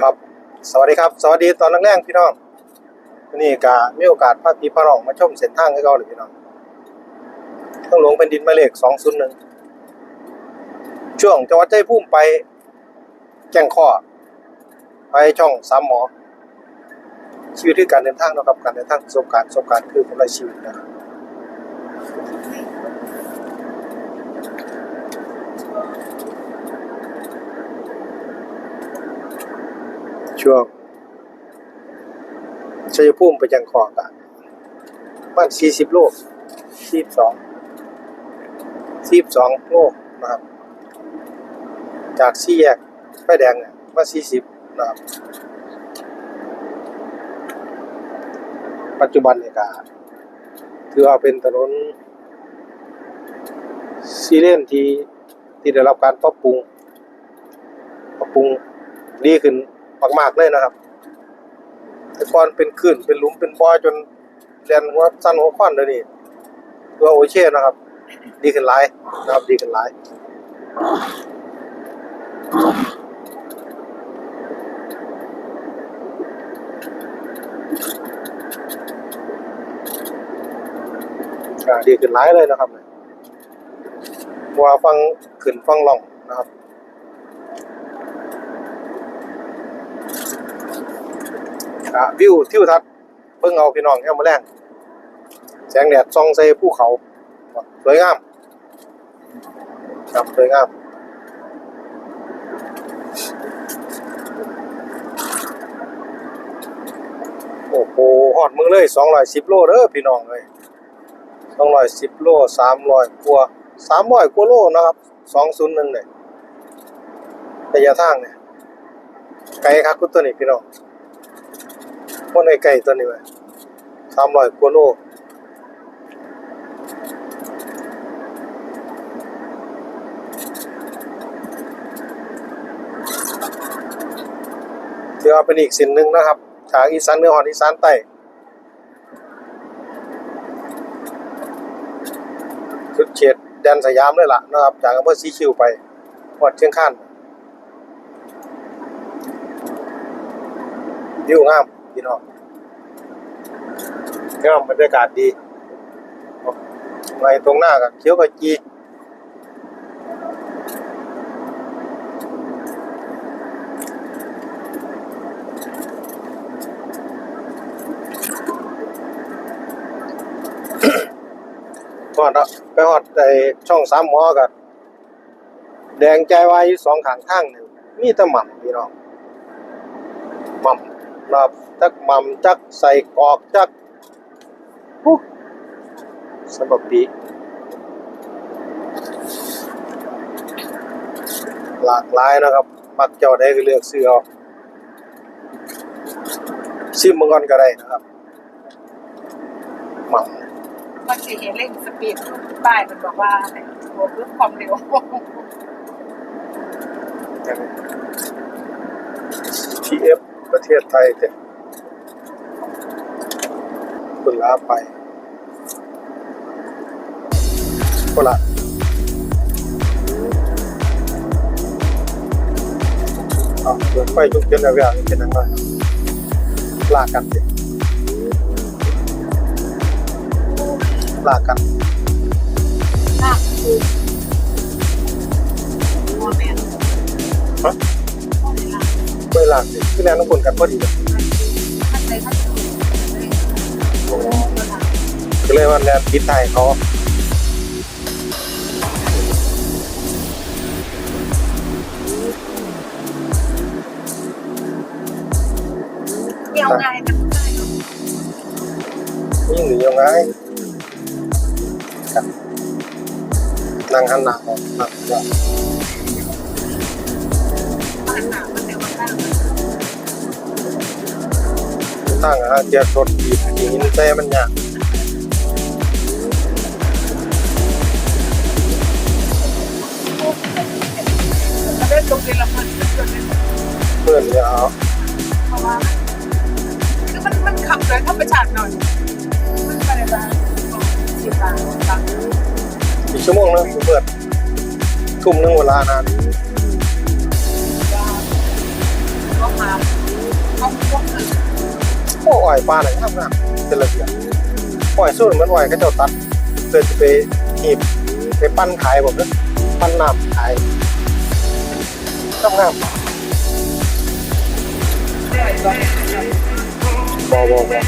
ครับ สวัสดีครับ สวัสดีตอนแรกๆพี่น้องวันนี่ก็มีโอกาสพาพี่พาน้องมาชมเส้นทางให้เราเลยพี่น้องต้องหลวงแผ่นดินมาเลข201ช่วงจังหวัดใจพุ่มไปแจ้งข้อ ไปช่องสามหมอ ชีวิตคือการเดินทางนะครับการเดินทางประสบการณ์ประสบการณ์คือกำไรชีวิตนะครับ ช่วงชัยภูมิไปจังคอกะบ้านสี่สิบโลสี่สองสี่สองโลนะครับ จากสี่แยกไฟแดงเนี่ยมาสี่สิบนะครับปัจจุบันเนี่ยก็ถือว่าเป็นถนนซีเลนที่ที่ได้รับการปรับปรุงปรับปรุงดีขึ้น มากๆเลยนะครับ แต่ก่อนเป็นคลื่นเป็นหลุมเป็นบ่อจนเรียนหัวสั้นหัวควันเลยนี่ตัวโอเช่นะครับ ดีขึ้นหลายนะครับ ดีขึ้นหลายอ่าดีขึ้นหลายเลยนะครับว่าฟังขึ้นฟังล่องนะครับ อะวิวทิวทัศน์เบิ่งเอาพี่น้องแค่มาแรงแสงแดดส่องใส่ภูเขาสวยงามครับสวยงามโอ้โหฮอดมือเลย210โลเด้อพี่น้องเอ้ย210โล300กว่า300กว่าโลนะครับ201เนี่ยระยะทางเนี่ยไกลครับคุณตัวนี้พี่น้อง คนไอ้ไก่ตัวนี้ไว้สามร้อยกว่าโลถือว่าเป็นอีกสิ่งหนึ่งนะครับจากอีสานเหนือหอนอีสานใต้สุดเฉียดแดนสยามเลยล่ะนะครับ จากอำเภอสีคิวไปวัดเชียงคานวิวงาม พี่น้องงามบรรยากาศดีไงตรงหน้ากับเขียวกับจีฮอดอะไปฮอดไอช่องสามหมอกันแดงใจวายสองขางทางหนึ่งมีต่หม่ำพี่น้องหม่ำ นะครับจักหม่ำจักใส่กรอกจักสำหรับปีหลากหลายนะครับ มักเจ้าได้ก็เลือกซื้อเอาซิมมังกรก็ได้นะครับหมักมันจะเห็นเร่งสปีดป้ายมันบอกว่าบวกเรื่องความเร็วทีเอฟประ เทศไทยแต่คุณลาไปคนละเอาเดินไปทุกเดือนแล้วอย่างเป็นยังไงลากกันสิลากกันหน้าคือโมเมนต์ฮะโมเมนต์ ไม่ลากสิคือแนวน้ำคนกันพอดีเลยมันเลยมันเลยโอ้โหก็เลยว่าแนวทิศไทยเขาเกี่ยวง่ายนะได้เนอะยิ่งหนียังไงครับนั่งหันหน้าออกครั ตั้งอะเจียรถบีบหินแต่มันยากมันได้ตรงเวลามันเกิดเป็นเพื่อนจะเอาเพราะว่าคือมันมันขับเลยเข้าไปฉากหน่อย มันไปเลยบ้างสิบบาทตังค์อีกชั่วโมงนึงเปิดทุ่มนึงเวลานานก็มาอ้อ โอ้อยปลาหนังงามๆเป็นระเบียบอ้อยสู้เหมือนอ้อยก็เจ้าตัดเพื่อจะไปหีบไปปั้นขายผมนะปั้นน้ำขายงามๆบอบอบอ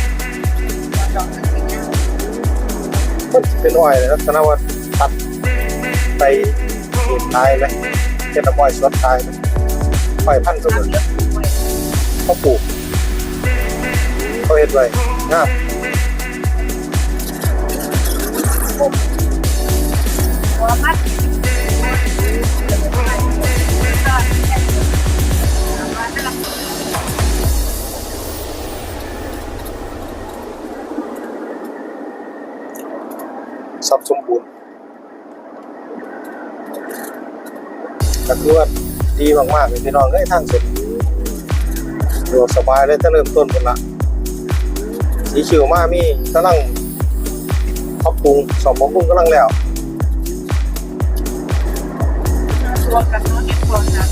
มันเป็นอ้อยเลยลักษณะว่าตัดไปห็นตายไหมเป็นน้ำอ้อยสดตายไหมอ้อยพันธุ์สมุนเขาปลูก เขาเห็ดไว้งามหัวมัดสับสมบูรณ์ก็คือว่าดีมากๆเลยพี่น้องเอ้ยทางเสร็จสะดวกสบายเลยถ้าเริ่มต้นกันละ สีเขียวมากมีกำลังปรับปรุงสมบปรุงกำลังแล้วตัวกับน้องเอ็กพอร์ตนะ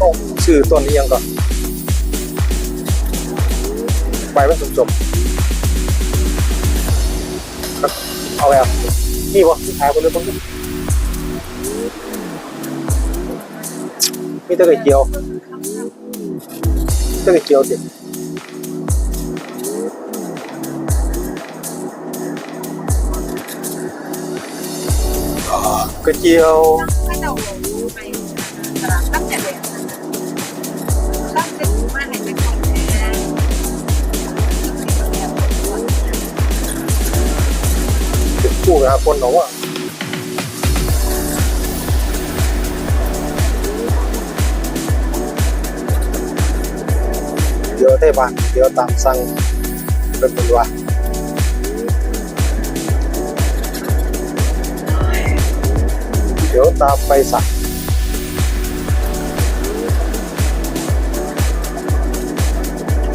ต้องชื่อต้นนี้ยังก่อนใบมันสมๆครับเอาแล้วนี่วะที่ขายบนเรือพวกนี้มีแตะไคร้เจียวแตะไคร้เจี ยวดิกระเจียวไม่เรา ไปตลาดตั้งแต่เด็กตั้งแต่มาเห็นเป็นคนแท้เป็นคู่กับคนหนองเดี๋ยวตามสั่งเป็นเป็นว่าเดี๋ยวตามไปสั่ง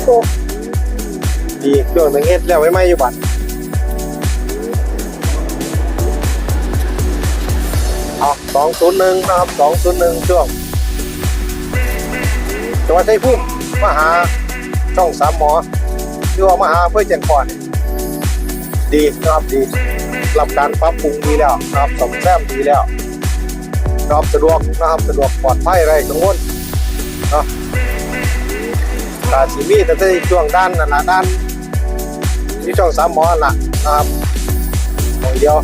โอ้ดีเครื่องนึงเฮ็ดแล้วไว้ไหมอยู่บัดเอาสองศูนย์หนึ่งนะครับสองศูนย์หนึ่งช่วงจังหวัดชัยภูมิมหา ช่องสามหมอที่ว่ามาหาเพื่อแจ้งก่อน ดีนะครับดีรับการปรับปรุงดีแล้วนะครับสมแซมดีแล้วนะครับสะดวกนะครับสะดวกปลอดภัยไรกังวลเนาะกาสีมีแต่ที่ช่วงด้านนั่นละด้านที่ช่องสามหมอนั่นะนะครับของเดียว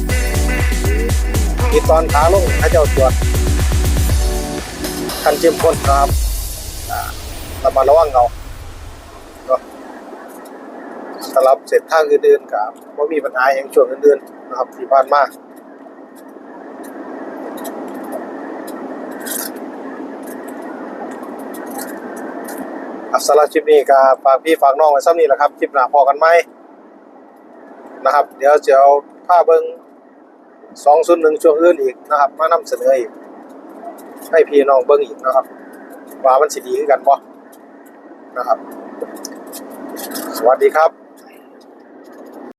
มีตอนขาลงให้เจ้าตรวจคันเจียมคนนครับอ่าระมัดระวังเอา สำหรับเสร็จทางอื่นๆกับว่ามีปัญหาอย่างช่วงอื่นๆนะครับที่ผ่านมาอัสลาคลิปนี้ก็ฝากพี่ฝากน้องไว้ซ้ำนี้แหละครับคลิปหน้าพอกันไหมนะครับ เดี๋ยวจะเอาผ้าเบิ้งสองส่วนหนึ่งช่วงอื่นอีกนะครับ มานำเสนออีก ให้พี่น้องเบิ่งอีกนะครับ ว่ามันสิดีคือกันบ่นะครับ สวัสดีครับ